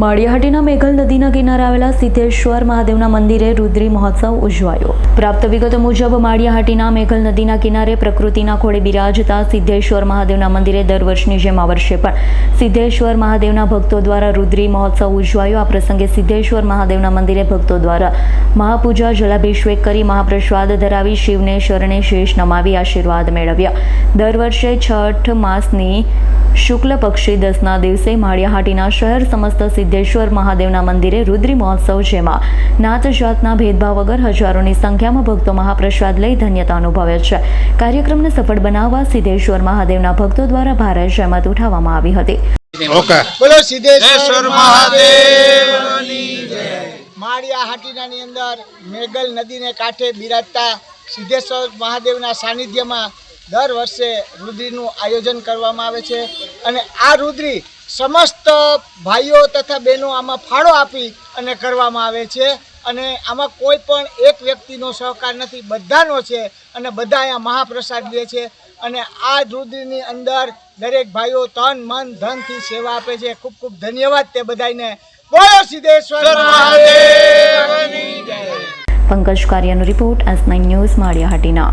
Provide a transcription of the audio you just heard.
માળિયાહાટીના મેઘલ નદીના કિનારે આવેલા સિદ્ધેશ્વર મહાદેવના મંદિરે રુદ્રી મહોત્સવ ઉજવાયો. પ્રાપ્ત વિગતો મુજબ, માળિયાહાટીના મેઘલ નદીના કિનારે પ્રકૃતિના ખોળે બિરાજતા સિદ્ધેશ્વર મહાદેવના મંદિરે દર વર્ષની જેમ આ વર્ષે પણ સિદ્ધેશ્વર મહાદેવના ભક્તો દ્વારા રુદ્રી મહોત્સવ ઉજવાયો. આ પ્રસંગે સિદ્ધેશ્વર મહાદેવના મંદિરે ભક્તો દ્વારા મહાપૂજા, જલાભિષેક કરી મહાપ્રસાદ ધરાવી શિવને શરણે શેષ નમાવી આશીર્વાદ મેળવ્યા. દર વર્ષે છઠ માસની શુક્લ પક્ષી દસના દિવસે માળિયાહાટીના શહેર સમસ્ત સિદ્ધેશ્વર મહાદેવના મંદિરે રુદ્રી મહોત્સવ જેમાં નાત જાતના ભેદભાવ વગર હજારોની સંખ્યામાં ભક્તો મહાપ્રસાદ લઈ ધન્યતા અનુભવે છે. કાર્યક્રમને સફળ બનાવવા સિદ્ધેશ્વર મહાદેવના ભક્તો દ્વારા ભારે જહેમત ઉઠાવવામાં આવી હતી. ઓકે. બોલો સિદ્ધેશ્વર સિદ્ધેશ્વર મહાદેવની જય. માળિયા અંદર મેઘલ નદીને કાંઠે બિરાજતા સિદ્ધેશ્વર મહાદેવના સાનિધ્યમાં દર વર્ષે રુદ્રીનું આયોજન કરવામાં આવે છે અને આ રુદ્રી સમસ્ત ભાઈઓ તથા બહેનો આમાં ફાળો આપી અને કરવામાં આવે છે અને આમાં કોઈ પણ એક વ્યક્તિનો સહકાર નથી બધાનો છે અને બધા અહીંયા મહાપ્રસાદ લે છે અને આ રુદ્રની અંદર દરેક ભાઈઓ તન મન ધનથી સેવા આપે છે. ખૂબ ખૂબ ધન્યવાદ તે બધાને બોલો સિદ્ધેશ્વર પંકજ કાર્યનો report S nine news Maliyahatina